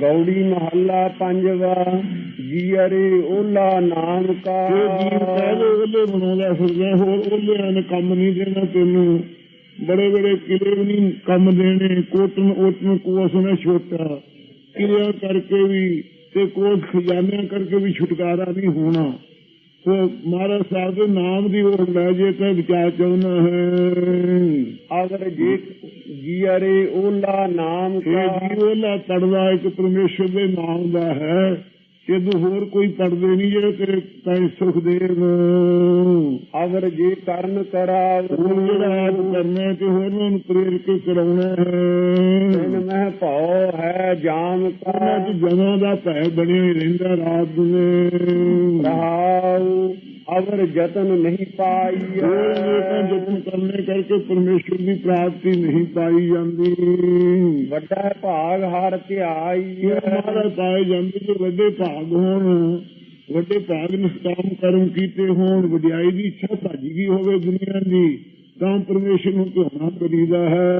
ਗੌੜੀ ਮਹੱਲਾ ਪੰਜਵਾ ਜੀਅਰੇ ਓਲਾ ਨਾਮ ਕਾ ਜੀਵ ਪਹਿਲੇ ਉਹਲੇ ਬਣਾਉਂਦਾ ਫਿਰਦਾ ਹੋਰ ਉਹਲੇ ਨੇ ਕੰਮ ਨਹੀਂ ਦੇਣਾ ਤੈਨੂੰ। ਬੜੇ ਬੜੇ ਕਿਲੇ ਵੀ ਨਹੀਂ ਕੰਮ ਦੇਣੇ ਕੋਟਨ ਓਟਨ ਕੋਸ ਨੇ ਛੋਟਾ। ਕਿਲਿਆਂ ਕਰਕੇ ਵੀ ਤੇ ਕੋਟ ਖਜ਼ਾਨਿਆਂ ਕਰਕੇ ਵੀ ਛੁਟਕਾਰਾ ਨਹੀਂ ਹੋਣਾ। ਸੋ ਮਹਾਰਾਜ ਸਾਹਿਬ ਦੇ ਨਾਮ ਦੀ ਉਹ ਲੈ ਜੇ ਤੇ ਵਿਚਾਰ ਚਾਹੁੰਦਾ ਹੈ। ਅਗਰ ਜੇ ਜੀਅਰੇ ਓਲਾ ਨਾਮ ਕਾ ਉਹਲਾ ਪੜਦਾ ਇੱਕ ਪਰਮੇਸ਼ਰ ਦੇ ਨਾਮ ਦਾ ਹੈ। ਕਿਦੋਂ ਹੋਰ ਕੋਈ ਪੜਦੇ ਨਹੀਂ ਜਿਹੜੇ ਤੇਰੇ ਤਾਈ ਸੁਖ ਦੇਣ। ਅਗਰ ਜੇ ਕਰਨ ਹੋਰ ਜਿਹੜਾ ਕਰਨਾ ਤੇ ਹੋਰ ਨੂੰ ਪ੍ਰੇਰ ਕੇ ਕਰਾਉਣਾ ਹੈ? ਮਹਿ ਭਉ ਹੈ ਜਾਮ ਕਾ ਉਹਨਾਂ ਚ ਜਨਾਂ ਦਾ ਭੈ ਬਣਿਆ ਰਹਿੰਦਾ ਰਾਤ ਨੂੰ। ਰਹਾਉ ਅਗਰ ਜਤਨ ਨਹੀਂ ਪਾਈ ਲੋਕਾਂ ਜਤਨ ਕਰਨੇ ਕਰਕੇ ਪਰਮੇਸ਼ਰ ਦੀ ਪ੍ਰਾਪਤੀ ਨਹੀਂ ਪਾਈ ਜਾਂਦੀ। ਵੱਡਾ ਭਾਗ ਹਰ ਧਿਆਈ ਮਹਾਰਾਜ ਪਾਏ ਜਾਂਦੇ ਜੋ ਵੱਡੇ ਭਾਗ ਹੋਣ? ਵੱਡੇ ਭਾਗ ਨਿਸ਼ਕਾਮ ਕਰਮ ਕੀਤੇ ਹੋਣ ਵਡਿਆਈ ਦੀ ਇੱਛਾ ਭਾਜੀ ਗਈ ਹੋਵੇ ਦੁਨੀਆ ਦੀ ਤਾਂ ਪਰਮੇਸ਼ਰ ਨੂੰ ਧਿਆਉਣਾ ਕਰੀਦਾ ਹੈ।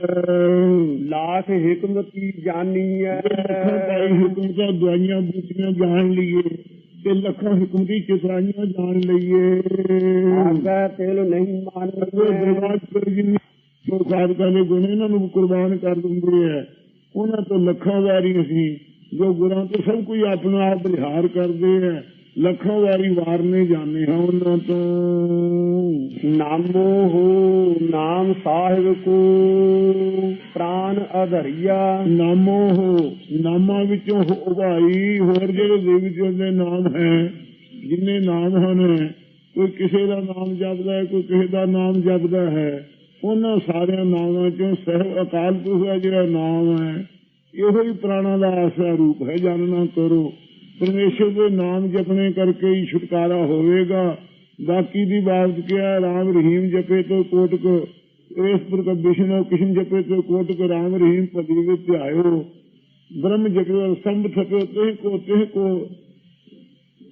ਲਾਖ ਹਕਮਤੀ ਜਾਨੀਐ ਲੱਖਾਂ ਪਾਈ ਹਕਮਤਾਂ ਦਵਾਈਆਂ ਬੂਟੀਆਂ ਜਾਣ ਲਈਏ। ਤੇ ਲੱਖਾਂ ਹਕਮਤੀ ਚਤਰਾਈਆਂ ਜਾਣ ਲਈਏ। ਆਗਾ ਤਿਲ ਨਹੀਂ ਮੰਨਦੇ ਦਰਬਾਰ ਕਰ ਜਿੰਨੀ ਜੋ ਸਾਧਕਾਂ ਦੇ ਗੁਣ ਇਹਨਾਂ ਨੂੰ ਕੁਰਬਾਨ ਕਰ ਦਿੰਦੇ ਆ। ਉਹਨਾਂ ਤੋਂ ਲੱਖਾਂ ਵਾਰੀ ਅਸੀਂ ਜੋ ਗੁਰਾਂ ਤੋਂ ਸਭ ਕੋਈ ਆਪਣਾ ਆਪ ਬਲਿਹਾਰ ਕਰਦੇ ਆ। ਲੱਖਾਂ ਵਾਰੀ ਵਾਰਨੇ ਜਾਂਦੇ ਹਾਂ ਉਹਨਾਂ ਤੋਂ। ਨਾਮੋ ਹੋ, ਨਾਮ ਸਾਹਿਬ ਕੋ, ਪ੍ਰਾਨ ਅਧਰਿਆ। ਨਾਮੋ ਹੋ, ਨਾਮਾਂ ਵਿੱਚੋਂ ਉਭਾਈ ਹੋਰ ਜਿਹੜੇ ਦੇਵੀ ਜੀ ਦੇ ਨਾਮ ਹੈ, ਜਿੰਨੇ ਨਾਮ ਹਨ, ਕੋਈ ਕਿਸੇ ਦਾ ਨਾਮ ਜਪਦਾ ਹੈ, ਕੋਈ ਕਿਸੇ ਦਾ ਨਾਮ ਜਪਦਾ ਹੈ, ਉਹਨਾਂ ਸਾਰਿਆਂ ਨਾਮਾਂ ਚੋਂ ਸਹਿਬ ਅਕਾਲ ਪੁਰਖ ਦਾ ਜਿਹੜਾ ਨਾਮ ਹੈ, ਇਹੋ ਹੀ ਪ੍ਰਾਣਾ ਦਾ ਆਸਰਾ ਰੂਪ ਹੈ, ਜਾਣਨਾ ਕਰੋ। ਪਰਮੇਸ਼ਰ ਦੇ ਨਾਮ ਜਪਣੇ ਕਰਕੇ ਹੀ ਛੁਟਕਾਰਾ ਹੋਵੇਗਾ। ਬਾਕੀ ਦੀ ਬਾਤ ਕਿਹਾ ਰਾਮ ਰਹੀਮ ਜਪੇ ਤੋਂ ਕੋਟਕ, ਇਸ ਪ੍ਰਕਾਰ ਵਿਸ਼ਨੂੰ ਕਿਸ਼ਨ ਜਪੇ ਤੋਂ ਕੋਟਕ, ਰਾਮ ਰਹੀਮ ਪਦਵੀ ਵਿੱਚ ਧਿਆਇਓ। ਬ੍ਰਹਮ ਜਪੇ ਸੰਭ ਥਪੇ ਤੇ ਕੋ ਤੇ ਕੋ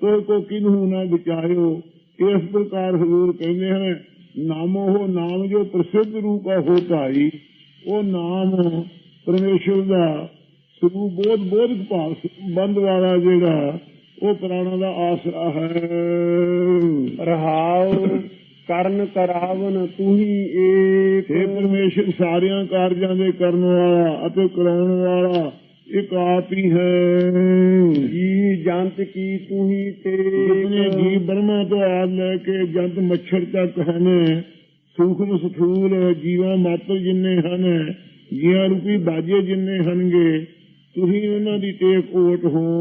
ਤੋ ਕੋ ਕਿਨਹੂ ਨਾ ਵਿਚਾਰਿਓ। ਇਸ ਪ੍ਰਕਾਰ ਹਜ਼ੂਰ ਕਹਿੰਦੇ ਹਨ, ਨਾਮੋ ਉਹ ਨਾਮ ਜੋ ਪ੍ਰਸਿੱਧ ਰੂਪ ਆ ਹੋ ਉਹ ਨਾਮ ਪਰਮੇਸ਼ਰ ਦਾ ਸਰੂਪ ਬੋਧ ਬੋਧਕ ਭਾਵ ਬੰਦ ਵਾਲਾ ਜਿਹੜਾ ਉਹ ਪ੍ਰਾਣਾ ਦਾ ਆਸਰਾ ਹੈ। ਰਹਾਉ ਕਰਨ ਕਰਾਵਨ ਤੂੰ ਹੀ ਏਕ ਪਰਮੇਸ਼ਰ ਸਾਰਿਆਂ ਕਾਰਜਾਂ ਦੇ ਕਰਨ ਵਾਲਾ ਅਤੇ ਕਰਾਉਣ ਵਾਲਾ ਇੱਕ ਆਪ ਹੀ ਹੈ। ਜੀ ਜੰਤ ਕੀ ਤੂੰ ਹੀ ਜਿਤਨੇ ਤੇ ਜੀਵ ਬਰਮਾ ਤੋਂ ਆਦ ਲੈ ਕੇ ਜੰਤ ਮੱਛਰ ਤੱਕ ਹਨ ਸੂਖਮ ਸਥੂਲ ਜੀਵਾਂ ਮਾਤਰ ਜਿੰਨੇ ਹਨ ਜੀਆਂ ਰੂਪੀ ਬਾਜੇ ਜਿੰਨੇ ਹਨਗੇ ਤੁਸੀਂ ਉਹਨਾਂ ਦੀ ਟੇਕ ਓਟ ਹੋ।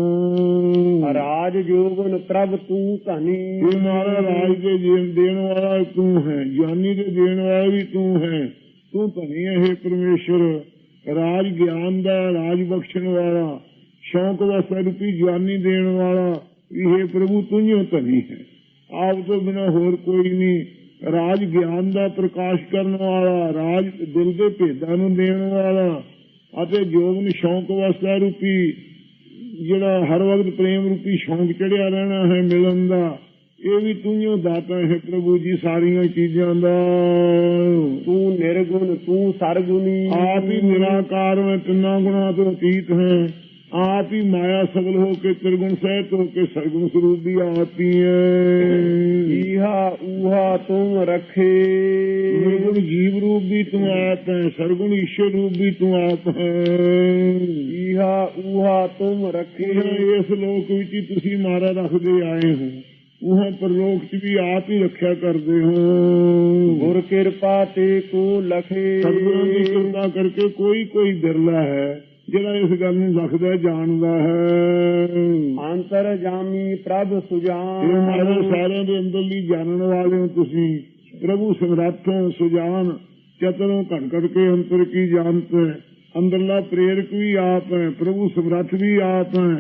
ਰਾਜ ਜੋਗਨ ਪ੍ਰਭ ਤੂੰ ਧਨੀ। ਇਹ ਮਾਰਾ ਰਾਜ ਦੇ ਜੀਵਨ ਦੇਣ ਵਾਲਾ ਤੂੰ ਹੈ ਜਾਨੀ ਦੇ ਦੇਣ ਵਾਲਾ ਵੀ ਤੂੰ ਹੈ। ਤੂੰ ਧਨੀ ਹੈ हे ਪਰਮੇਸ਼ਰ। ਰਾਜ ਗਿਆਨ ਦਾ ਰਾਜ ਬਖਸ਼ਣ ਵਾਲਾ। ਸ਼ੌਂਕ ਦਾ ਸਰੂਪੀ ਜਵਾਨੀ ਦੇਣ ਵਾਲਾ। ਇਹ ਪ੍ਰਭੂ ਤੂੰ ਹੀ ਧਨੀ ਹੈ। ਆਪ ਤੋਂ ਬਿਨਾ ਹੋਰ ਕੋਈ ਨਹੀਂ। ਰਾਜ ਗਿਆਨ ਦਾ ਪ੍ਰਕਾਸ਼ ਕਰਨ ਵਾਲਾ ਰਾਜ ਦਿਲ ਦੇ ਭੇਦਾਂ ਨੂੰ ਦੇਣ ਵਾਲਾ। ਅਤੇ ਜੋਗਨ ਸ਼ੌਂਕ ਵਾਸਤਾ ਰੂਪੀ ਜਿਹੜਾ ਹਰ ਵਕਤ ਪ੍ਰੇਮ ਰੂਪੀ ਸ਼ੌਂਕ ਚੜਿਆ ਰਹਿਣਾ ਹੈ ਮਿਲਣ ਦਾ ਇਹ ਵੀ ਤੂੰ ਹੀ ਦਾਤਾ ਹੈ ਪ੍ਰਭੂ ਜੀ ਸਾਰੀਆਂ ਚੀਜ਼ਾਂ ਦਾ। ਤੂੰ ਨਿਰਗੁਣ ਤੂੰ ਸਰਗੁਣੀ। ਆਪ ਹੀ ਨਿਰਾਕਾਰ ਹੈ ਤਿੰਨਾਂ ਗੁਣਾਂ ਤੋਂ ਅਤੀਤ ਹੈ। ਆਪ ਹੀ ਮਾਇਆ ਸਗਲ ਹੋ ਕੇ ਤਿਰਗੁਣ ਸਹਿਤ ਹੋ ਕੇ ਸਰਗੁਣ ਸਰੂਪ ਵੀ ਆਪ ਹੀ ਈਹਾ ਊਹਾ ਤੁਮ ਰਖੇ। ਨਿਰਗੁਣ ਜੀਵ ਰੂਪ ਵੀ ਤੂੰ ਆਪ ਹੈ ਸਰਗੁਣ ਈਸ਼ਵਰ ਰੂਪ ਵੀ ਤੂੰ ਆਪ ਹੈ। ਈਹਾ ਊਹਾ ਤੁਮ ਰਖੇ। ਇਸ ਲੋਕ ਵਿੱਚ ਹੀ ਤੁਸੀਂ ਮਾਰਾ ਰੱਖਦੇ ਆਏ ਹੋ। ਉਹ ਪਰਲੋਕ ਚ ਵੀ ਆਪ ਹੀ ਰੱਖਿਆ ਕਰਦੇ ਹੋ। ਗੁਰ ਕਿਰਪਾ ਤੇ ਕੋ ਲਖੇ। ਸਤਿਗੁਰਾਂ ਦੀ ਕਿਰਪਾ ਕਰਕੇ ਕੋਈ ਕੋਈ ਬਿਰਲਾ ਹੈ। ਜਿਹੜਾ ਇਸ ਗੱਲ ਨੂੰ ਰੱਖਦਾ ਜਾਣਦਾ ਹੈ। ਅੰਤਰ ਜਾਮੀ ਪ੍ਰਭ ਇਹ ਸੁਜਾਨ ਮਾਰੇ ਸਾਰਿਆਂ ਦੇ ਅੰਦਰਲੀ ਜਾਣਨ ਵਾਲੇ ਹੋ ਤੁਸੀਂ। ਪ੍ਰਭੂ ਸਮਰੱਥੋਂ ਸੁਜਾਨ। ਚਤਰੋਂ ਘਟ ਘਟ ਕੇ ਅੰਤਰ ਕੀ ਜਾਣਤ ਹੈ? ਅੰਦਰਲਾ ਪ੍ਰੇਰਕ ਵੀ ਆਪ ਹੈ ਪ੍ਰਭੂ ਸਮਰੱਥ ਵੀ ਆਪ ਹੈ।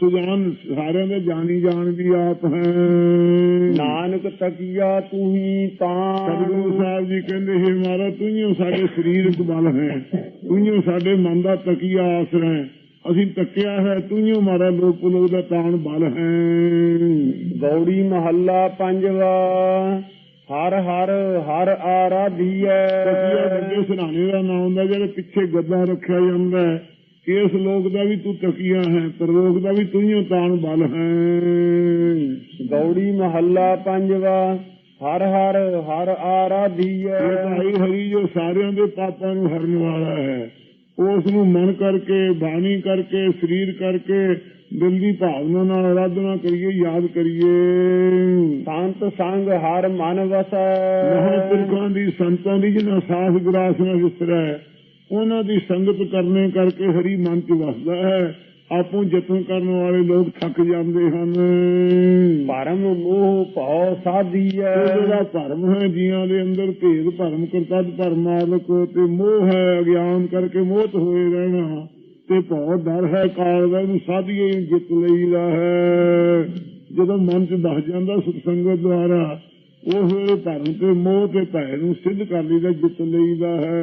ਸੁਜਾਨ ਸਾਰਿਆਂ ਦੇ ਜਾਣੀ ਜਾਣ ਵੀ ਆਪ ਹੈ। ਨਾਨਕ ਤਕੀਆ ਤੂੰ ਹੀ ਤਾਂ। ਸਤਿਗੁਰੂ ਸਾਹਿਬ ਜੀ ਕਹਿੰਦੇ ਹੈ ਮਾਰਾ ਤੂੰ ਹੀ ਸਾਡੇ ਸਰੀਰਕ ਬਲ ਹੈ। ਤੂੰ ਸਾਡੇ ਮਨ ਦਾ ਤਕੀਆ ਆਸਰਾ ਹੈ। ਅਸੀਂ ਤੱਕਿਆ ਹੈ, ਤੂੰ ਮਾਰਾ ਲੋਕ ਲੋਕ ਦਾ ਤਾਣ ਬਲ ਹੈ। ਗੌੜੀ ਮਹੱਲਾ ਪੰਜਵਾ ਹਰ ਹਰ ਹਰ ਆਰਾਧੀਐ। ਤਕੀਆ ਵੱਡੇ ਸਰਾਣੇ ਦਾ ਨਾਮ ਹੁੰਦਾ, ਜਿਹੜੇ ਪਿੱਛੇ ਗੱਦਾ ਰੱਖਿਆ ਜਾਂਦਾ ਹੈ। ਇਸ ਲੋਕ ਦਾ ਵੀ ਤੂੰ ਤਕੀਆ ਹੈ, ਪਰਲੋਕ ਦਾ ਵੀ ਤੂੰ ਹੀ ਤਾਣ ਬਲ ਹੈ। ਗੌੜੀ ਮਹੱਲਾ ਪੰਜਵਾ ਹਰ ਹਰ ਹਰ ਆਰਾਧੀਐ। ਭਾਈ ਹਰੀ ਜੋ ਸਾਰਿਆਂ ਦੇ ਪਾਪਾਂ ਨੂੰ ਹਰਨ ਵਾਲਾ ਹੈ। ਉਸ ਨੂੰ ਮਨ ਕਰਕੇ ਬਾਣੀ ਕਰਕੇ ਸਰੀਰ ਕਰਕੇ ਦਿਲ ਦੀ ਭਾਵਨਾ ਨਾਲ ਆਰਾਧਨਾ ਕਰੀਏ ਯਾਦ ਕਰੀਏ। ਸੰਤ ਸੰਗ ਹਰ ਮਨ ਵਸੈ। ਮਹਾਂਪੁਰਖਾਂ ਦੀ ਸੰਤਾਂ ਦੀ ਜਿਹਨਾਂ ਸਾਥ ਗਰਾਸ ਨਾਲ ਵਿਸਰਿਆ ਹੈ ਉਹਨਾਂ ਦੀ ਸੰਗਤ ਕਰਨੇ ਕਰਕੇ ਹਰੀ ਮਨ ਚ ਵਸਦਾ ਹੈ। ਆਪੋਂ ਯਤਨ ਕਰਨ ਵਾਲੇ ਲੋਕ ਥੱਕ ਜਾਂਦੇ ਹਨ। ਭਰਮ ਮੋਹ ਭਉ ਸਾਧੀਐ ਜਿਹੜਾ ਭਰਮ ਹੈ ਜੀਆਂ ਦੇ ਅੰਦਰ ਭੇਦ ਭਰਮ ਕਰਤਾ ਭਰਮ ਆਲਕ ਤੇ ਮੋਹ ਹੈ ਅਗਿਆਨ ਕਰਕੇ ਮੋਹਤ ਹੋਏ ਰਹਿਣਾ। ਤੇ ਬਹੁਤ ਡਰ ਹੈ ਕਾਲ ਦਾ ਨੂੰ ਸਾਧੀਏ ਜਿੱਤ ਲਈਦਾ ਹੈ। ਜਦੋਂ ਮਨ ਚ ਦੱਸ ਜਾਂਦਾ ਸੁਖ ਸੰਗਤ ਦੁਆਰਾ ਵੇਲੇ ਭਰਮ ਤੇ ਮੋਹ ਤੇ ਭੈ ਨੂੰ ਸਿੱਧ ਕਰ ਲਈਦਾ ਜਿੱਤ ਲਈਦਾ ਹੈ।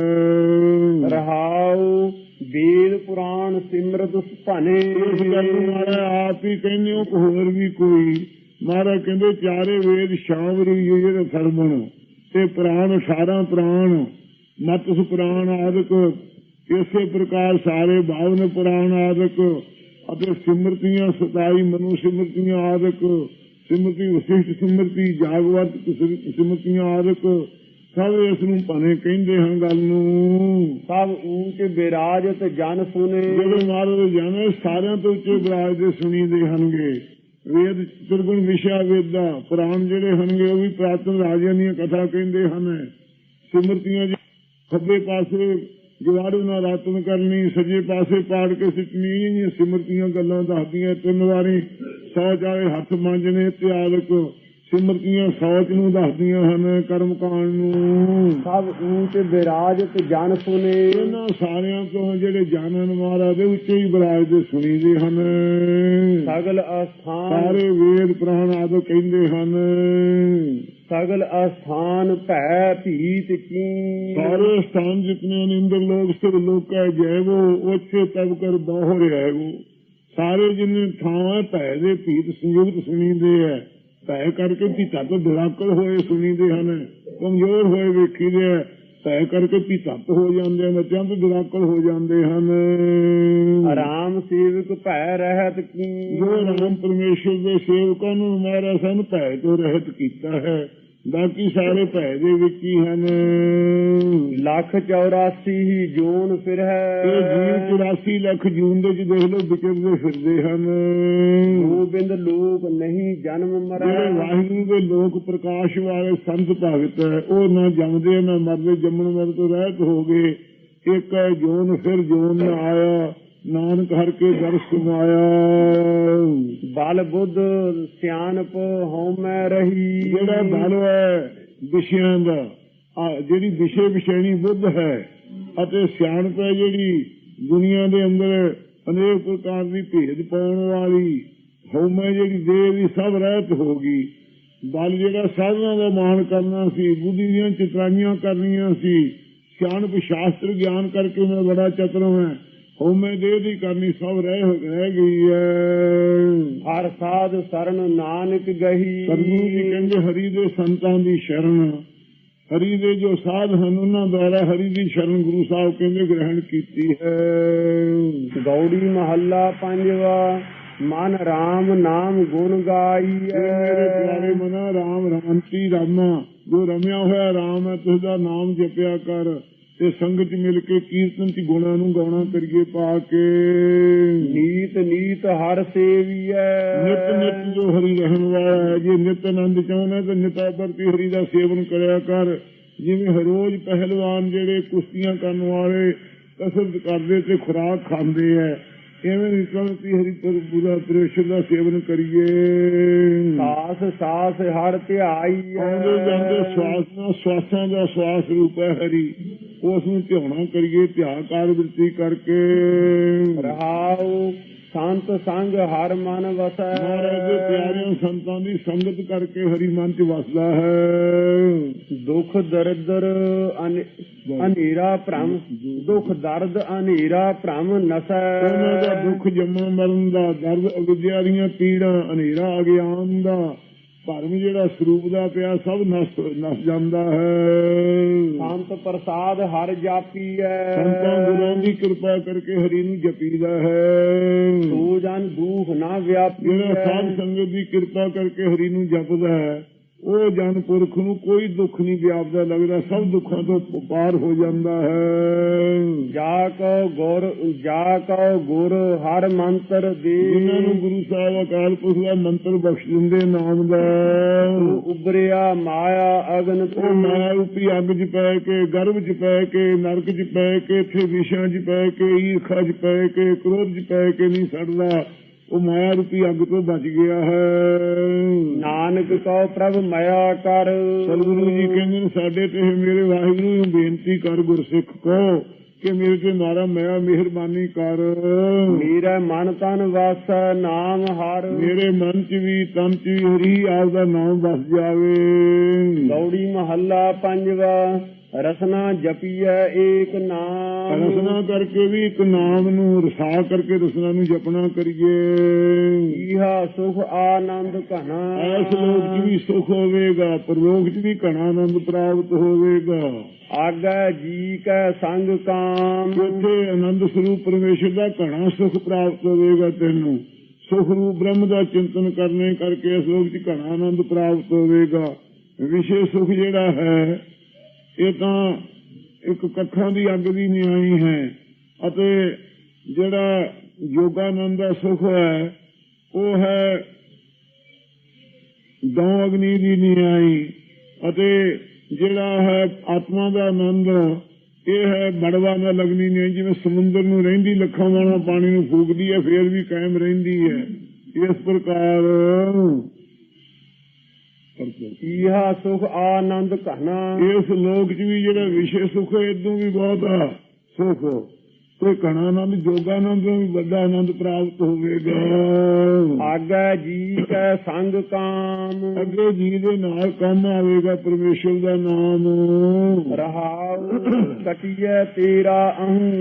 ਰਹਾਉ ਵੇਦ ਪੁਰਾਣ ਸਿਮਰਤ ਸੁਭਾਨੇ ਇਸ ਗੱਲ ਨੂੰ ਮਹਾਰਾਜ ਆਪ ਹੀ ਕਹਿੰਦੇ ਹੋ ਕਿ ਹੋਰ ਵੀ ਕੋਈ। ਮਹਾਰਾਜ ਕਹਿੰਦੇ ਚਾਰੇ ਵੇਦ ਸ਼ਾਵਰੀ ਜਿਹੜੇ ਸਰਵਣ ਤੇ ਪ੍ਰਾਣ 18 ਪ੍ਰਾਣ ਮਤਸ ਪੁਰਾਣ ਆਦਿਕ, ਇਸੇ ਪ੍ਰਕਾਰ ਸਾਰੇ 52 ਪੁਰਾਣ ਆਦਿਕ, ਅਤੇ ਸਿਮਰਤੀਆਂ 27 ਮਨੁ ਸਿਮਰਤੀਆਂ ਆਦਿਕ, ਸਿਮਰਤੀ ਵਸਿਸ਼ਟ ਸਿਮਰਤੀ, ਜਾਗਵਤ ਸਿਮਰਤੀਆਂ ਆਦਿਕ ਸਭ ਇਸ ਨੂੰ ਭਾਵੇਂ ਕਹਿੰਦੇ ਹਨ ਗੱਲ ਨੂੰ। ਸਭ ਊਚ ਬਿਰਾਜਤ ਜਨ ਸੁਨੇ। ਜਿਹੜੇ ਮਹਾਰਾਜ ਜਾਣੇ ਸਾਰਿਆਂ ਤੋਂ ਉੱਚੇ ਬਰਾਜ ਦੇ ਸੁਣੀਦੇ ਹਨਗੇ ਵੇਦ ਤਿਰਗੁਣ ਵਿਸ਼ਾ ਵੇਦਾ ਪੁਰਾਣ ਜਿਹੜੇ ਹਨਗੇ ਉਹ ਵੀ ਪ੍ਰਾਤਨ ਰਾਜਿਆਂ ਦੀਆਂ ਕਥਾ ਕਹਿੰਦੇ ਹਨ। ਸਿਮਰਤੀਆਂ ਜੀ ਖੱਬੇ ਪਾਸੇ ਜਵਾੜੂ ਨਾਲ ਰਾਤਨ ਕਰਨੀ ਸੱਜੇ ਪਾਸੇ ਪਾੜ ਕੇ ਸਿੱਟਣੀ ਇਹ ਸਿਮਰਤੀਆਂ ਗੱਲਾਂ ਦੱਸਦੀਆਂ ਤਿੰਨ ਵਾਰੀ ਸੌ ਜਾਵੇ ਹੱਥ ਮਾਂਜਣੇ ਤੇ ਆਦਿਕ ਸਿਮਰਤੀਆਂ ਸੌਚ ਨੂੰ ਦੱਸਦੀਆਂ ਹਨ ਕਰਮ ਕਾਂਡ ਨੂੰ। ਸਭ ਊਚ ਬਿਰਾਜਤ ਜਨ ਸੁਨੇ। ਇਹਨਾਂ ਸਾਰਿਆਂ ਤੋਂ ਜਿਹੜੇ ਜਾਣਨ ਮਹਾਰਾਜ ਦੇ ਉੱਚੇ ਹੀ ਬਰਾਜ ਦੇ ਸੁਣੀਦੇ ਹਨ। ਸਗਲ ਅਸਥਾਨ ਸਾਰੇ ਵੇਦ ਪ੍ਰਾਣ ਆਦਿ ਕਹਿੰਦੇ ਹਨ। ਸਗਲ ਅਸਥਾਨ ਭੈ ਭੀਤ ਕੀ। ਸਾਰੇ ਸਥਾਨ ਜਿਤਨੇ ਨਿੰਦਰ ਲੋਕ ਸਿਰ ਲੋਕਾ ਜੈਵੋ ਉੱਚੇ ਤਬ ਕਰ ਬਾਹਰ ਆਏਗੋ ਸਾਰੇ ਜਿੰਨੇ ਥਾਵਾਂ ਭੈ ਦੇ ਭੀਤ ਸੰਯੁਕਤ ਸੁਣੀਦੇ ਐ ਭੈ ਕਰਕੇ ਭੀਤਾ ਤੋਂ ਦੁਰਾਕਲ ਹੋਏ ਸੁਣੀਦੇ ਹਨ ਕਮਜ਼ੋਰ ਹੋਏ ਵੇਖੀਦੇ ਐ ਭੈ ਕਰਕੇ ਭੀਤਾ ਹੋ ਜਾਂਦੇ ਹਨ ਅਤਿਅੰਤ ਦੁਰਾਕਲ ਹੋ ਜਾਂਦੇ ਹਨ। ਆਰਾਮ ਸੇਵਕ ਭੈ ਰਹਿਤ ਕੀ। ਜੋ ਰਾਮ ਪਰਮੇਸ਼ਰ ਦੇ ਸੇਵਕਾਂ ਨੂੰ ਮਾਰਾ ਸਨ ਭੈ ਤੋਂ ਰਹਿਤ ਕੀਤਾ ਹੈ। ਬਾਕੀ ਸਾਰੇ ਭੈ ਦੇ ਵਿੱਚ ਹੀ ਹਨ। ਲੱਖ 84 ਹੀ ਜੂਨ ਫਿਰ ਇਹ ਜੀਵ ਹੈ 84 ਲੱਖ ਜੂਨ ਦੇ ਚ ਦੇਖ ਲਓ ਵਿਚਰਦੇ ਫਿਰਦੇ ਹਨ। ਗੋਬਿੰਦ ਲੋਕ ਨਹੀਂ ਜਨਮ ਜਿਹੜੇ ਮਰੈ ਵਾਹਿਗੁਰੂ ਦੇ ਲੋਕ ਪ੍ਰਕਾਸ਼ ਵਾਲੇ ਸੰਤ ਭਗਤ ਹੈ ਉਹ ਨਾ ਜੰਮਦੇ ਨਾ ਮਰਦੇ ਜੰਮਣ ਮਰਨ ਤੋਂ ਰਹਿਤ ਹੋ ਗਏ। ਇੱਕ ਹੈ ਜੋਨ ਫਿਰ ਜੋਨ ਆਇਆ। ਨਾਨਕ ਹਰ ਕੇ ਦਰਸ ਸਮਾਇਆ ਬਲ ਬੁੱਧ ਸਿਆਣਪ ਹਉਮੈ ਰਹੀ। ਜਿਹੜਾ ਬਲ ਹੈ ਵਿਸ਼ਿਆਂ ਦਾ ਜਿਹੜੀ ਵਿਸ਼ੇ ਵਿਸ਼ੇਣੀ ਬੁੱਧ ਹੈ ਅਤੇ ਸਿਆਣਪ ਹੈ ਜਿਹੜੀ ਦੁਨੀਆ ਦੇ ਅੰਦਰ ਅਨੇਕ ਪ੍ਰਕਾਰ ਦੀ ਭੇਦ ਪਾਉਣ ਵਾਲੀ ਹਉਮੈ ਜਿਹੜੀ ਦੇਹ ਦੀ ਸਭ ਰਹਿਤ ਹੋ ਗਈ। ਬਲ ਜਿਹੜਾ ਸਾਧਨਾ ਦਾ ਮਾਣ ਕਰਨਾ ਸੀ ਬੁੱਧੀ ਦੀਆਂ ਚਤਰਾਈਆਂ ਕਰਨੀਆਂ ਸੀ ਸਿਆਣਪ ਸ਼ਾਸਤਰ ਗਿਆਨ ਕਰਕੇ ਮੈਂ ਬੜਾ ਚਤੁਰ ਹਾਂ। ਹਉਮੈ ਦੇਹ ਦੀ ਕਰਨੀ ਸਭ ਰਹਿ ਰਹਿ ਗਈ ਹੈ ਹਰ ਸਾਧ ਸਰਨ ਨਾਨਕ ਗਹੀ। ਸਤਿਗੁਰੂ ਜੀ ਕਹਿੰਦੇ ਹਰੀ ਦੇ ਸੰਤਾਂ ਦੀ ਸ਼ਰਨ। ਹਰੀ ਦੇ ਜੋ ਸਾਧ ਹਨ ਉਹਨਾਂ ਦੁਆਰਾ ਹਰੀ ਦੀ ਸ਼ਰਨ ਗੁਰੂ ਸਾਹਿਬ ਕਹਿੰਦੇ ਗ੍ਰਹਿਣ ਕੀਤੀ ਹੈ। ਗੌੜੀ ਮਹੱਲਾ ਪੰਜਵਾ ਮਨ RAM ਨਾਮ ਗੁਣ ਗਾਈ ਮੇਰੇ ਪਿਆਰੇ ਮਨਾ ਰਾਮ ਰਮੰਤੀ ਰਾਮਾ। ਜੋ ਰਮਿਆ ਹੋਇਆ ਰਾਮ ਹੈ ਤੁਸ ਦਾ ਨਾਮ ਜਪਿਆ ਕਰ। ਤੇ ਸੰਗਤ ਮਿਲ ਕੇ ਕੀਰਤਨ ਚ ਗੁਣਾਂ ਨੂੰ ਗਾਉਣਾ ਕਰੀਏ ਪਾ ਕੇ। ਨੀਤ ਨੀਤ ਹਰ ਸੇਵੀਐ। ਨਿਤ ਨਿਤ ਜੋ ਹਰੀ ਰਹਿਣ ਵਾਲਾ ਹੈ ਜੇ ਨਿਤ ਆਨੰਦ ਚਾਹੁੰਦਾ ਤਾਂ ਨਿਤਾ ਵਰਤੀ ਹਰੀ ਦਾ ਸੇਵਨ ਕਰਿਆ ਕਰ। ਜਿਵੇਂ ਹਰੋਜ਼ ਪਹਿਲਵਾਨ ਜਿਹੜੇ ਕੁਸ਼ਤੀਆਂ ਕਰਨ ਵਾਲੇ ਕਸਰਤ ਕਰਦੇ ਤੇ ਖੁਰਾਕ ਖਾਂਦੇ ਐ ਐਵੇਂ ਨਿਕਲਤੀ ਹਰੀ ਪਰ ਪੂਰਾ ਪ੍ਰੇਸ਼ਰ ਦਾ ਸੇਵਨ ਕਰੀਏ। ਸਾਸ ਸਾਸ ਹਰ ਧਿਆਈ ਆਉਂਦੇ ਜਾਂਦੇ ਸਵਾਸ ਨਾਲ ਸਵਾਸਾਂ ਦਾ ਸਵਾਸ ਰੂਪ ਹੈ ਹਰੀ। ਉਸ ਨੂੰ ਧਿਆਉਣਾ ਕਰੀਏ ਧਿਆਕਾਰ ਬਿਰਤੀ ਕਰਕੇ। ਰਹਾਉ ਸੰਤ ਸੰਗ ਹਰ ਮਨ ਵਸੈ। ਮਹਾਰਾਜ ਦੇ ਪਿਆਰਿਆਂ ਸੰਤਾਂ ਦੀ ਸੰਗਤ ਕਰਕੇ ਹਰੀ ਮਨ ਚ ਵਸਦਾ ਹੈ। ਦੁਖ ਦਰਦਰ ਅਨ- ਹਨੇਰਾ ਭ੍ਰਮ। ਦੁਖ ਦਰਦ ਹਨੇਰਾ ਭ੍ਰਮ ਨਸੈ। ਉਹਨਾਂ ਦਾ ਦੁੱਖ ਜੰਮਣ ਮਰਨ ਦਾ ਦਰਦ ਅਵਿਦਿਆ ਦੀਆਂ ਪੀੜਾਂ ਹਨੇਰਾ ਅਗਿਆਨ ਦਾ। ਭਰਮ ਜਿਹੜਾ ਸਰੂਪ ਦਾ ਪਿਆ ਸਭ ਨਸ ਨਸ ਜਾਂਦਾ ਹੈ। ਸੰਤ ਪ੍ਰਸਾਦ ਹਰ ਜਾਪੀਐ। ਸੰਤਾਂ ਗੁਰਾਂ ਦੀ ਕਿਰਪਾ ਕਰਕੇ ਹਰੀ ਨੂੰ ਜਪੀਦਾ ਹੈ। ਤੂ ਜਨ ਦੂਖ ਨਾ ਵਿਆਪੀਐ। ਜਿਹੜਾ ਸਾਧ ਸੰਗਤ ਦੀ ਕਿਰਪਾ ਕਰਕੇ ਹਰੀ ਨੂੰ ਜਪਦਾ ਹੈ ਉਹ ਜਨ ਪੁਰਖ ਨੂੰ ਕੋਈ ਦੁੱਖ ਨਹੀਂ ਵਿਆਪਦਾ ਲੱਗਦਾ ਸਭ ਦੁੱਖਾਂ ਤੋਂ ਪਾਰ ਹੋ ਜਾਂਦਾ ਹੈ। ਜਾ ਕੋ ਗੁਰ ਜਾ ਕੋ ਗੁਰ ਹਰ ਮੰਤਰ ਦੇ। ਜਿਨ੍ਹਾਂ ਨੂੰ ਗੁਰੂ ਸਾਹਿਬ ਅਕਾਲ ਪੁਰਖ ਦਾ ਮੰਤਰ ਬਖਸ਼ ਦਿੰਦੇ ਨਾਮ ਦਾ। ਉਬਰਿਆ ਮਾਇਆ ਅਗਨ ਤੋਂ। ਮਾਇਆ ਰੂਪੀ ਅੱਗ 'ਚ ਪੈ ਕੇ ਗਰਭ 'ਚ ਪੈ ਕੇ ਨਰਕ 'ਚ ਪੈ ਕੇ ਇੱਥੇ ਵਿਸ਼ਾਂ 'ਚ ਪੈ ਕੇ ਈਰਖਾ 'ਚ ਪੈ ਕੇ ਕ੍ਰੋਧ 'ਚ ਪੈ ਕੇ ਨਹੀਂ ਸੜਦਾ। ਉਹ ਮਾਇਆ ਰੂਪੀ ਅੱਗ ਤੋਂ ਬਚ ਗਿਆ ਹੈ। ਨਾਨਕ ਕੋ ਪ੍ਰਭ ਮਾਇਆ ਕਰ। ਸਤਿਗੁਰੂ ਜੀ ਕਹਿੰਦੇ ਨੇ ਸਾਡੇ ਤੇ ਮੇਰੇ ਵਾਹਿਗੁਰੂ ਨੂੰ ਬੇਨਤੀ ਕਰ ਗੁਰਸਿੱਖ ਕੋ ਕਿ ਮੇਰੇ ਤੇ ਨਾਰਾ ਮੈਂ ਮਿਹਰਬਾਨੀ ਕਰ। ਮੇਰੇ ਮਨ ਤਨ ਵਸ ਨਾਮ ਹਰ। ਮੇਰੇ ਮਨ 'ਚ ਵੀ ਤਨ 'ਚ ਵੀ ਹਰੀ ਆਪ ਦਾ ਨਾਮ ਵਸ ਜਾਵੇ। ਗੌੜੀ ਮਹੱਲਾ ਪੰਜਵਾ। ਰਸਨਾ ਜਪੀਐ ਏਕ ਨਾਮ। ਰਸਨਾ ਕਰਕੇ ਵੀ ਇੱਕ ਨਾਮ ਨੂੰ ਰਸਾ ਕਰਕੇ ਰਸਨਾ ਨੂੰ ਜਪਣਾ ਕਰੀਏ। ਇਹਾ ਸੁਖ ਆਨੰਦ ਘਨਾ ਐਸ ਲੋਕ 'ਚ ਵੀ ਸੁਖ ਹੋਵੇਗਾ ਪਰਲੋਕ 'ਚ ਵੀ ਘਣਾ ਆਨੰਦ ਪ੍ਰਾਪਤ ਹੋਵੇਗਾ। ਆਗੈ ਜੀ ਕੈ ਸੰਗ ਕਾਮ। ਉੱਥੇ ਆਨੰਦ ਸਰੂਪ ਪਰਮੇਸ਼ਰ ਦਾ ਘਣਾ ਸੁਖ ਪ੍ਰਾਪਤ ਹੋਵੇਗਾ ਤੈਨੂੰ ਸੁਖ ਰੂਪ ਬ੍ਰਹਮ ਦਾ ਚਿੰਤਨ ਕਰਨੇ ਕਰਕੇ ਇਸ ਲੋਕ 'ਚ ਘਣਾ ਆਨੰਦ ਪ੍ਰਾਪਤ ਹੋਵੇਗਾ। ਵਿਸ਼ੇ ਸੁਖ ਜਿਹੜਾ ਹੈ ਇਹ ਤਾਂ ਇੱਕ ਕੱਖਾਂ ਦੀ ਅੱਗ ਦੀ ਨਿਆਈ ਹੈ ਅਤੇ ਜਿਹੜਾ ਯੋਗਾਨੰਦ ਦਾ ਸੁਖ ਹੈ, ਉਹ ਹੈ ਦੋ ਅਗਨੀ ਦੀ ਨਿਆਈ ਅਤੇ ਜਿਹੜਾ ਹੈ ਆਤਮਾ ਦਾ ਆਨੰਦ, ਇਹ ਹੈ ਬੜਵਾ ਨਾਲ ਲਗਨੀ ਨਹੀਂ ਜਿਵੇਂ ਸਮੁੰਦਰ ਨੂੰ ਰਹਿੰਦੀ ਲੱਖਾਂ ਵਾਲਾ ਪਾਣੀ ਨੂੰ ਫੂਕਦੀ ਹੈ, ਫੇਰ ਵੀ ਕਾਇਮ ਰਹਿੰਦੀ ਹੈ। ਇਸ ਪ੍ਰਕਾਰ ਇਹਾ ਸੁਖ ਆਨੰਦ ਘਨਾ ਇਸ ਲੋਕ 'ਚ ਵੀ ਜਿਹੜਾ ਵਿਸ਼ੇ ਸੁਖ ਹੈ ਇਦੋਂ ਵੀ ਬਹੁਤ ਆ। ਸੁਖ। ਤੇ ਘਣਾ ਆਨੰਦ ਜੋਗਾਨੰਦ ਤੋਂ ਵੀ ਵੱਡਾ ਆਨੰਦ ਪ੍ਰਾਪਤ ਹੋਵੇਗਾ। ਆਗੈ ਜੀ ਕੈ ਸੰਗ ਕਾਮ। ਅੱਗੇ ਜੀ ਦੇ ਨਾਲ ਕੰਮ ਆਵੇਗਾ ਪਰਮੇਸ਼ਰ ਦਾ ਨਾਮ। ਰਹਾਉ ਕਟਿਐ ਤੇਰਾ ਅਹੰ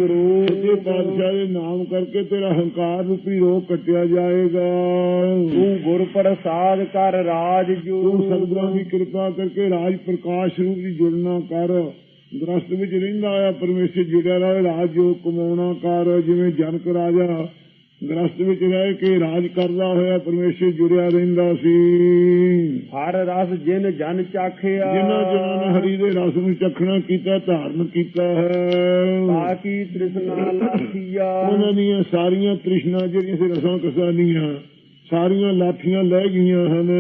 ਸੱਚੇ ਰੂਪ ਪਾਤਸ਼ਾਹ ਦੇ ਨਾਮ ਕਰਕੇ ਤੇਰਾ ਹੰਕਾਰ ਰੂਪੀ ਰੋਗ ਕੱਟਿਆ ਜਾਏਗਾ। ਤੂੰ ਗੁਰ ਪ੍ਰਸਾਦ ਕਰ ਰਾਜ ਜੋ। ਤੂੰ ਸਤਿਗੁਰਾਂ ਦੀ ਕਿਰਪਾ ਕਰਕੇ ਰਾਜ ਪ੍ਰਕਾਸ਼ ਰੂਪ ਦੀ ਜੁੜਨਾ ਕਰ। ਗ੍ਰਸਤ ਵਿੱਚ ਰਹਿੰਦਾ ਆ ਪਰਮੇਸ਼ਰ ਰਹੇ ਰਾਜ ਜੋ ਕਮਾਉਣਾ ਕਰ। ਜਿਵੇਂ ਜਨਕ ਰਾਜਾ ਗ੍ਰਸਤ ਵਿੱਚ ਰਹਿ ਕੇ ਰਾਜ ਕਰਦਾ ਹੋਇਆ ਪਰਮੇਸ਼ਰ ਜੁੜਿਆ ਰਹਿੰਦਾ ਸੀ। ਹਰ ਰਸ ਜਿਨ ਜਨ ਚਾਖਿਆ। ਜਿਨ੍ਹਾਂ ਜਿਨ੍ਹਾਂ ਨੇ ਹਰੀ ਦੇ ਰਸ ਨੂੰ ਚਖਣਾ ਕੀਤਾ ਧਾਰਨ ਕੀਤਾ ਹੈ। ਬਾਕੀ ਤ੍ਰਿਸ਼ਨਾ ਲਾਖੀਆ ਉਹਨਾਂ ਦੀਆਂ ਸਾਰੀਆਂ ਤ੍ਰਿਸ਼ਨਾ ਜਿਹੜੀਆਂ ਸੀ ਰਸਾਂ ਕਸਾਂ ਦੀਆਂ ਸਾਰੀਆਂ ਲਾਠੀਆਂ ਲੈ ਗਈਆਂ ਹਨ।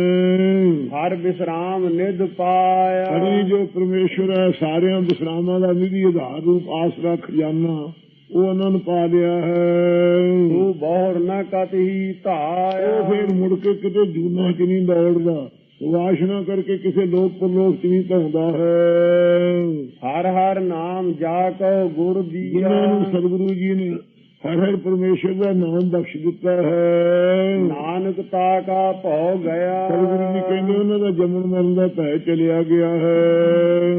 ਹਰ ਵਿਸਰਾਮ ਨਿਧ ਪਾਇਆ। ਹਰੀ ਜੋ ਪਰਮੇਸ਼ਵਰ ਹੈ ਸਾਰਿਆਂ ਵਿਸਰਾਮਾਂ ਦਾ ਨਿਧੀ ਆਧਾਰ ਰੂਪ ਆਸਰਾ ਖਜ਼ਾਨਾ। ਉਹ ਉਹਨਾਂ ਨੂੰ ਪਾ ਲਿਆ ਹੈ। ਤੂੰ ਬਹੁਰ ਨ ਕਤਹੀ ਧਾਇਆ। ਉਹ ਫਿਰ ਮੁੜ ਕੇ ਕਿਤੇ ਜੂਨਾ ਚ ਨਹੀਂ ਦੌੜਦਾ। ਵਾਸ਼ਨਾ ਕਰਕੇ ਕਿਸੇ ਲੋਕ ਪਰਲੋਕ ਚ ਨਹੀਂ ਧੌਂਦਾ ਹੈ। ਹਰ ਹਰ ਨਾਮ ਜਾ ਕੋ ਗੁਰ ਦੀਆ। ਜਿਨ੍ਹਾਂ ਨੂੰ ਸਤਿਗੁਰੂ ਜੀ ਨੇ ਹਰ ਹਰ ਪਰਮੇਸ਼ਰ ਦਾ ਨਾਮ ਬਖਸ਼ ਦਿੱਤਾ ਹੈ। ਨਾਨਕ ਤਾ ਕਾ ਭਉ ਗਿਆ। ਸਤਿਗੁਰੂ ਜੀ ਕਹਿੰਦੇ ਉਹਨਾਂ ਦਾ ਜੰਮਣ ਮਰਨ ਦਾ ਭੈ ਚਲਿਆ ਗਿਆ ਹੈ।